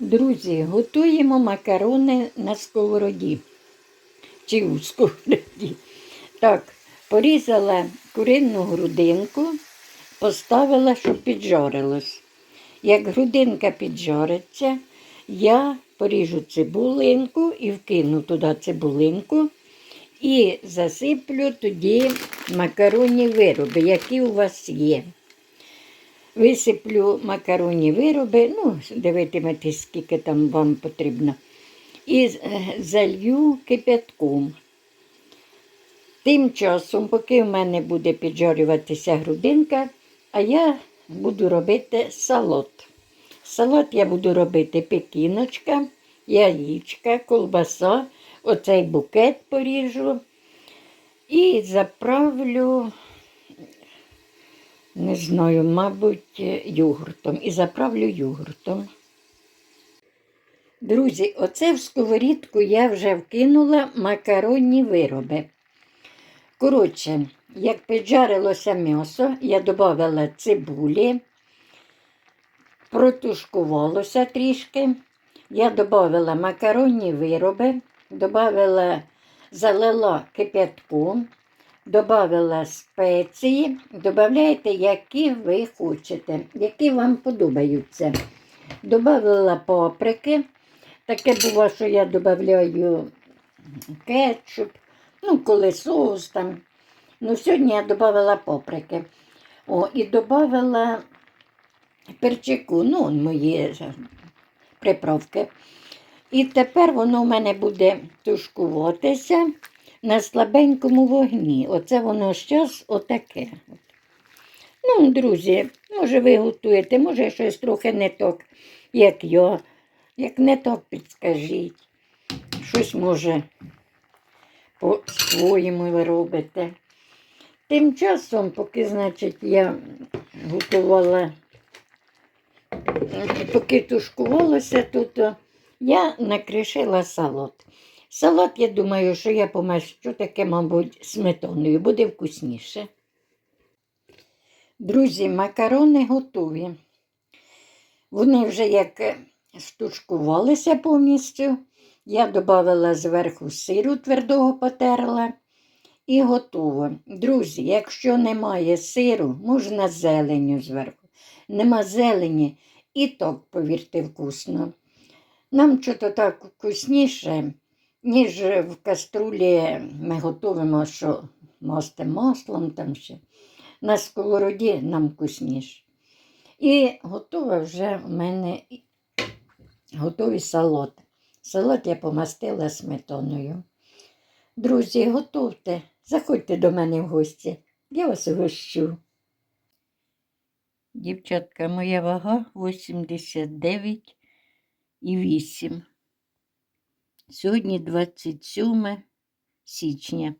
Друзі, готуємо макарони на сковороді. Чи у сковороді. Так, порізала куринну грудинку, поставила, щоб піджарилось. Як грудинка піджариться, я поріжу цибулинку і вкину туди цибулинку і засиплю тоді макаронні вироби, які у вас є. Висиплю макаронні вироби, ну, дивитиметесь, скільки там вам потрібно. І е, залью кипятком. Тим часом, поки в мене буде піджарюватися грудинка, а я буду робити салат. Салат я буду робити пекіночка, яєчка, колбаса, оцей букет поріжу і заправлю не знаю, мабуть, йогуртом. І заправлю йогуртом. Друзі, оце в сковорідку я вже вкинула макаронні вироби. Коротше, як піджарилося м'ясо, я додала цибулі, протушкувалося трішки. Я додала макаронні вироби, додала, залила кипятком, Добавила спеції, додаєте, які ви хочете, які вам подобаються. Добавила паприки. Таке було, що я додаю кетчуп, ну, коли соус там. Ну, сьогодні я додала паприки. О, і додала перчику, ну, мої приправки. І тепер воно в мене буде тушкуватися на слабенькому вогні. Оце воно зараз отаке. Ну, друзі, може, ви готуєте, може, щось трохи не так, як я. Як не так, підскажіть. Щось може по-своєму ви робите. Тим часом, поки, значить, я готувала, поки тушкувалося тут, я накришила салат. Салат, я думаю, що я помащу таке, мабуть, сметаною, буде вкусніше. Друзі, макарони готові. Вони вже як е, штучкувалися повністю. Я додала зверху сиру твердого потерла і готово. Друзі, якщо немає сиру, можна зеленю зверху. Нема зелені і так, повірте, вкусно. Нам що то так вкусніше ніж в каструлі ми готуємо, що мастим маслом там ще. На сковороді нам вкусніше. І готова вже в мене готовий салат. Салат я помастила сметаною. Друзі, готовте, заходьте до мене в гості, я вас гощу. Дівчатка, моя вага 89 і 8. Сьогодні 27 січня.